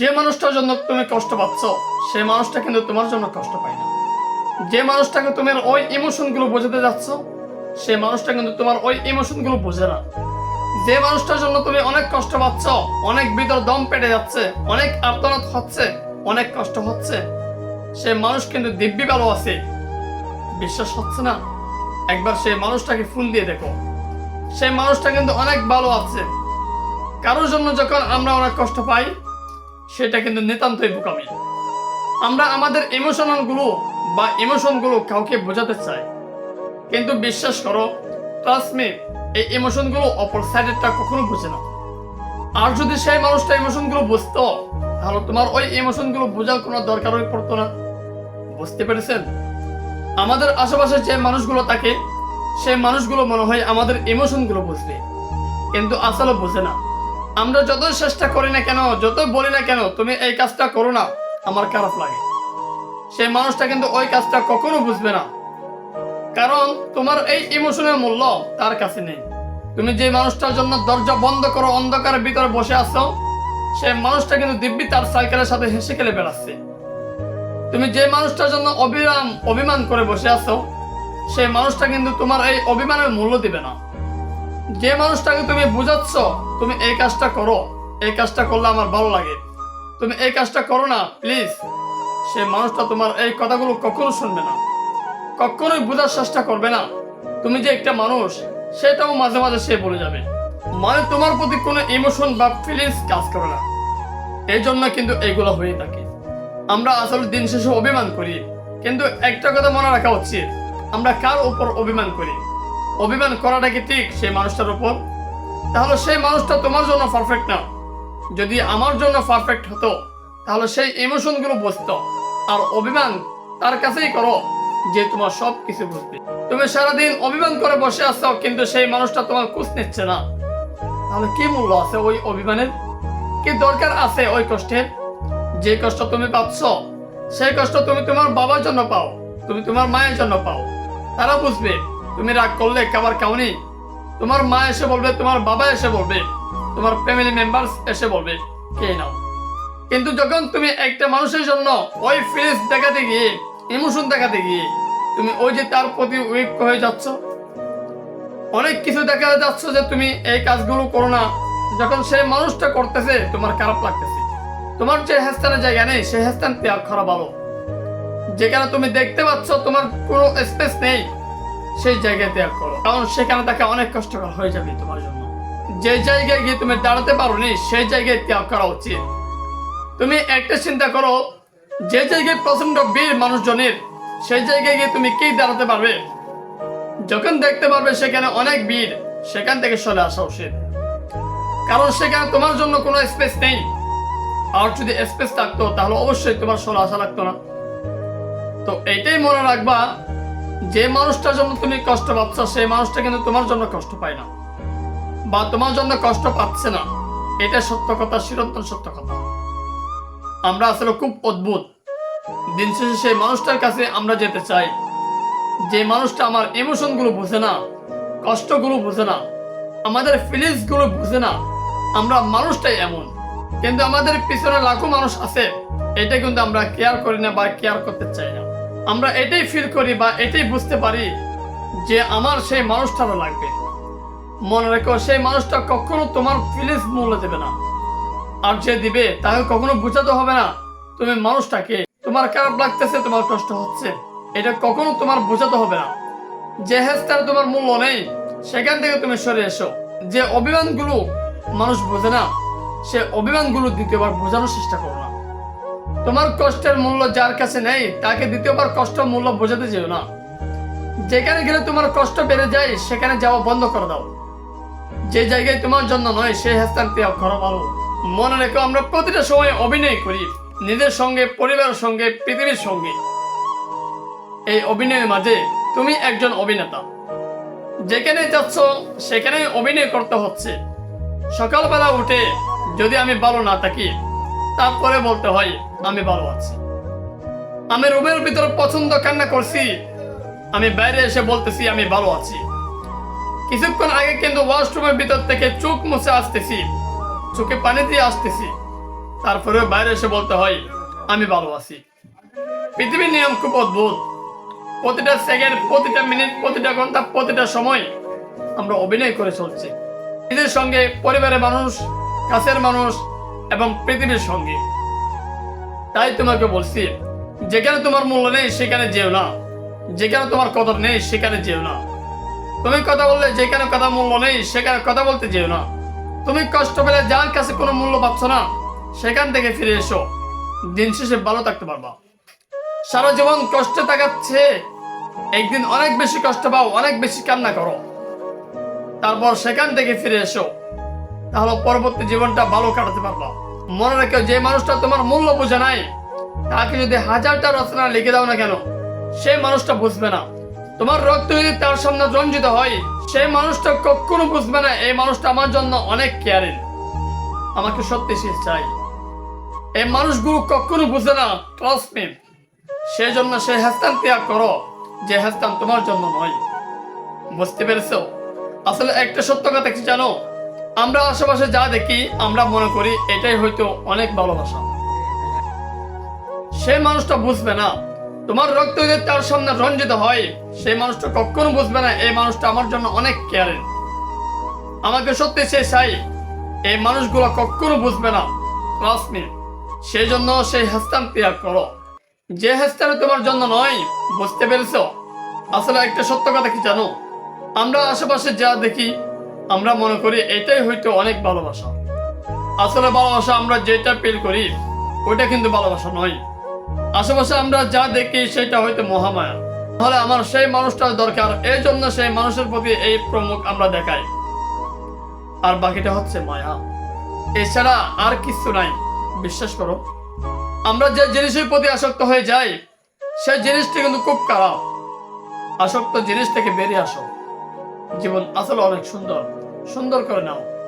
যে মানুষটার জন্য তুমি কষ্ট পাচ্ছ, সে মানুষটা কিন্তু তোমার জন্য কষ্ট পায় না। যে মানুষটাকে তোমার ওই ইমোশনগুলো বোঝাতে যাচ্ছ সেই মানুষটা কিন্তু তোমার ওই ইমোশনগুলো বোঝে না। যে মানুষটার জন্য তুমি অনেক কষ্ট পাচ্ছ, অনেক ভিতর দম পেটে যাচ্ছে, অনেক আর্তনাদ হচ্ছে, অনেক কষ্ট হচ্ছে, সে মানুষ কিন্তু দিব্যি ভালো আছে। বিশ্বাস হচ্ছে না? একবার সেই মানুষটাকে ফোন দিয়ে দেখো। সেই মানুষটা কিন্তু অনেক ভালো আছে। কারোর জন্য যখন আমরা অনেক কষ্ট পাই সেটা কিন্তু নিতান্তই বোকামি। আমরা আমাদের ইমোশনালগুলো বা ইমোশনগুলো কাউকে বোঝাতে চাই। কিন্তু বিশ্বাস করো ট্রাস্ট মি এই ইমোশনগুলো অপর সাইডেরটা কখনো বুঝে না। আর যদি সেই মানুষটা ইমোশনগুলো বুঝতো, তাহলে তোমার ওই ইমোশনগুলো বোঝার কোনো দরকারই পড়তো না। বুঝতে পেরেছেন? আমাদের আশেপাশে যে মানুষগুলো থাকে, সেই মানুষগুলো মনে হয় আমাদের ইমোশনগুলো বুঝবে। কিন্তু আসলে বোঝে না। আমরা যতই চেষ্টা করি না কেন, যত বলি না কেন, তুমি এই কাজটা করো না। আমার খারাপ লাগে। সেই মানুষটা কিন্তু ওই কাজটা কখনো বুঝবে না। কারণ তোমার এই ইমোশনের মূল্য তার কাছে নেই। তুমি যে মানুষটার জন্য দরজা বন্ধ করো, অন্ধকারের ভিতরে বসে আছো, সেই মানুষটা কিন্তু দিব্যি তার সাইকেলের সাথে হেসে খেলে বেড়াচ্ছে। তুমি যে মানুষটার জন্য অবিরাম অভিমান করে বসে আছো, সেই মানুষটা কিন্তু তোমার এই অভিমানের মূল্য দিবে না। যে মানুষটাকে তুমি বুঝাচ্ছ, তুমি এই কাজটা করো। এই কাজটা করলে আমার ভালো লাগে। তুমি এই কাজটা করো না প্লিজ সে মানুষটা তোমার এই কথাগুলো কখনো শুনবে না। কখনোই বোঝার চেষ্টা করবে না। তুমি যে একটা মানুষ, সেটাও মাঝে মাঝে সে বলে যাবে। মানে তোমার প্রতি কোনো ইমোশন বা ফিলিংস কাজ করে না। এই জন্য কিন্তু এইগুলো হয়ে থাকে। আমরা আসলে দিন শেষে অভিমান করি। কিন্তু একটা কথা মনে রাখা উচিত। আমরা কার উপর অভিমান করি? অভিমান করাটা কি ঠিক সেই মানুষটার উপর? তাহলে সেই মানুষটা তোমার জন্য পারফেক্ট না। যদি আমার জন্য পারফেক্ট হতো, তাহলে সেই ইমোশনগুলো বুঝতো। আর অভিমান তার কাছেই করো, যে তোমার সব কিছু বুঝবে। তুমি সারাদিন অভিমান করে বসে আছো, কিন্তু সেই মানুষটা তোমার খোঁজ নিচ্ছে না। তাহলে কি মূল্য আছে ওই অভিমানের? কি দরকার আছে ওই কষ্টের? যে কষ্ট তুমি পাচ্ছ, সেই কষ্ট তুমি তোমার বাবার জন্য পাও, তুমি তোমার মায়ের জন্য পাও। তারা বুঝবে তুমি রাগ করলে খাবার খাওনি তোমার মা এসে বলবে, তোমার বাবা এসে বলবে, তোমার ফ্যামিলি মেম্বার্স এসে বলবে, কে নাও? কিন্তু যখন তুমি একটা মানুষের জন্য ওই ফিলিংস দেখাতে গিয়ে ইমোশন দেখাতে গিয়ে, তুমি ওই যে তার প্রতি উইক হয়ে যাচ্ছ, অনেক কিছু দেখা যাচ্ছে যে তুমি এই কাজগুলো করো না। যখন সেই মানুষটা করতেছে, তোমার খারাপ লাগতেছে। তোমার যে হেস্তানের জায়গা নেই, সেই হেস্তান ত্যাগ করা ভালো যেখানে তুমি দেখতে পাচ্ছ, তোমার কোনো স্পেস নেই। সেই জায়গায় ত্যাগ করো। কারণ সেখানে তাকে অনেক কষ্টকর হয়ে যাবে তোমার জন্য। যে জায়গায় গিয়ে তুমি দাঁড়াতে পারোনি, সেই জায়গায় ত্যাগ করা উচিত। তুমি একটা চিন্তা করো, যে জায়গায় প্রচণ্ড বীর মানুষজনের, সেই জায়গায় গিয়ে তুমি কি দাঁড়াতে পারবে? যখন দেখতে পারবে সেখানে অনেক বীর সেখান থেকে সরে আসা উচিত। কারণ সেখানে তোমার জন্য কোনো স্পেস নেই। আর যদি স্পেস থাকতো, তাহলে অবশ্যই তোমার সরে আসা লাগতো না। তো এইটাই মনে রাখবা যে মানুষটার জন্য তুমি কষ্ট পাচ্ছ, সেই মানুষটা কিন্তু তোমার জন্য কষ্ট পায় না। বা তোমার জন্য কষ্ট পাচ্ছে না। এটা সত্য কথা, চিরন্তন সত্য কথা। আমরা আসলে খুব অদ্ভুত। দিন শেষে সেই মানুষটার কাছে আমরা যেতে চাই। যে মানুষটা আমার ইমোশনগুলো বুঝে না, কষ্টগুলো বুঝে না, আমাদের ফিলিংসগুলো বুঝে না, আমরা মানুষটাই এমন। কিন্তু আমাদের পিছনে লাখো মানুষ আছে, এটা কিন্তু আমরা কেয়ার করি না বা কেয়ার করতে চাই না। আমরা এটাই ফিল করি বা এটাই বুঝতে পারি যে আমার সেই মানুষটারও লাগবে। মনে রেখো, সেই মানুষটা কখনো তোমার ফিলিংস মূল্য দেবে না। আর যে দিবে, তাকে কখনো বোঝাতে হবে না তুমি মানুষটাকে। তোমার খারাপ লাগতেছে, তোমার কষ্ট হচ্ছে। এটা কখনো তোমার বোঝাতে হবে না। যে হেস্তার তোমার মূল্য নেই, সেখান থেকে তুমি সরে এসো। যে অভিমানগুলো মানুষ বোঝে না, সে অভিমানগুলো দ্বিতীয়বার বোঝানোর চেষ্টা করো না। তোমার কষ্টের মূল্য যার কাছে নেই, তাকে দ্বিতীয়বার কষ্ট মূল্য বোঝাতে যেও না। যেখানে গেলে তোমার কষ্ট বেড়ে যায়, সেখানে যাওয়া বন্ধ করে দাও। যে জায়গায় তোমার জন্য নয় সেই স্থান ত্যাগ করা ভালো। মনে রেখো, আমরা প্রতিটা সময় অভিনয় করি, নিজের সঙ্গে, পরিবারের সঙ্গে, পৃথিবীর সঙ্গে। এই অভিনয়ের মাঝে তুমি একজন অভিনেতা। যেখানে যাচ্ছ সেখানে অভিনয় করতে হচ্ছে। সকালবেলা উঠে যদি আমি ভালো না থাকি তারপরে বলতে হয়, আমি ভালো আছি। আমি রুমের ভিতরে পছন্দ কান্না করছি। আমি বাইরে এসে বলতেছি, আমি ভালো আছি। কিছুক্ষণ আগে কিন্তু ওয়াশরুমের ভিতর থেকে চোখ মুছে আসতেছি। চোখে পানি দিয়ে আসতেছি। তারপরে বাইরে এসে বলতে হয়, আমি ভালো আছি। পৃথিবীর নিয়ম খুব অদ্ভুত। প্রতিটা সেকেন্ড প্রতিটা মিনিট প্রতিটা ঘণ্টা, প্রতিটা সময় আমরা অভিনয় করে চলছি। নিজের সঙ্গে পরিবারের মানুষ, কাছের মানুষ এবং পৃথিবীর সঙ্গে। তাই তোমাকে বলছি, যেখানে তোমার মূল্য নেই সেখানে যেও না। যেখানে তোমার কদর নেই সেখানে যেও না। তুমি কথা বললে যেখানে কথা মূল্য নেই সেখানে কথা বলতে যেও না। তুমি কষ্ট পেলে যার কাছে কোনো মূল্য পাচ্ছ না, সেখান থেকে ফিরে এসো। দিন শেষে ভালো থাকতে পারবা। সারা জীবন কষ্টে থাকাচ্ছে একদিন অনেক বেশি কষ্ট পাও, অনেক বেশি কান্না করো। তারপর সেখান থেকে ফিরে এসো। তাহলে পরবর্তী জীবনটা ভালো কাটাতে পারবা। মনে রেখো যে মানুষটা তোমার মূল্য বোঝে নাই, তাকে যদি হাজারটা রচনা লিখে দাও না কেন সেই মানুষটা বুঝবে না। তোমার রক্ত যদি তার সামনে রঞ্জিত হয় সেই মানুষটা কখনো বুঝবে না, এই মানুষটা আমার জন্য অনেক কেয়ারিং আমাকে সত্যি সে চাই। এই মানুষগুলো কখনো বুঝে না ট্রাস্ট মি সেই জন্য সেই হাস্তান ত্যাগ করো, যে হাস্তান তোমার জন্য নয়। বুঝতে পেরেছ? আসলে একটা সত্য কথা কি জানো? আমরা আশেপাশে যা দেখি, আমরা মনে করি এটাই হয়তো অনেক ভালোবাসা। সেই মানুষটা বুঝবে না, তোমার রক্ত যদি তার সামনে রঞ্জিত হয় সেই মানুষটা কখনো বুঝবে না, এই মানুষটা আমার জন্য অনেক কেয়ারের। আমাকে সত্যি সে চাই, এই মানুষগুলো কখনো বুঝবে না। মি সেই জন্য সেই হাস্তান ত্যাগ করো। যে হাস্তানে তোমার জন্য নয়, বুঝতে পেরেছ? আসলে একটা সত্য কথা কি জানো? আমরা আশেপাশে যা দেখি আমরা মনে করি এটাই হয়তো অনেক ভালোবাসা। আসলে ভালোবাসা আমরা যেটা ফিল করি, ওইটা কিন্তু ভালোবাসা নয়। আশেপাশে আমরা যা দেখি সেটা হয়তো মহামায়া। তাহলে আমার সেই মানুষটার দরকার এই জন্য সেই মানুষের প্রতি এই প্রমুখ আমরা দেখাই। আর বাকিটা হচ্ছে মায়া। এছাড়া আর কিছু নাই। বিশ্বাস করো, আমরা যে জিনিসের প্রতি আসক্ত হয়ে যাই, সেই জিনিসটি কিন্তু খুব খারাপ। আসক্ত জিনিস থেকে বেরিয়ে আসো। জীবন আসলে অনেক সুন্দর। সুন্দর করে নাও।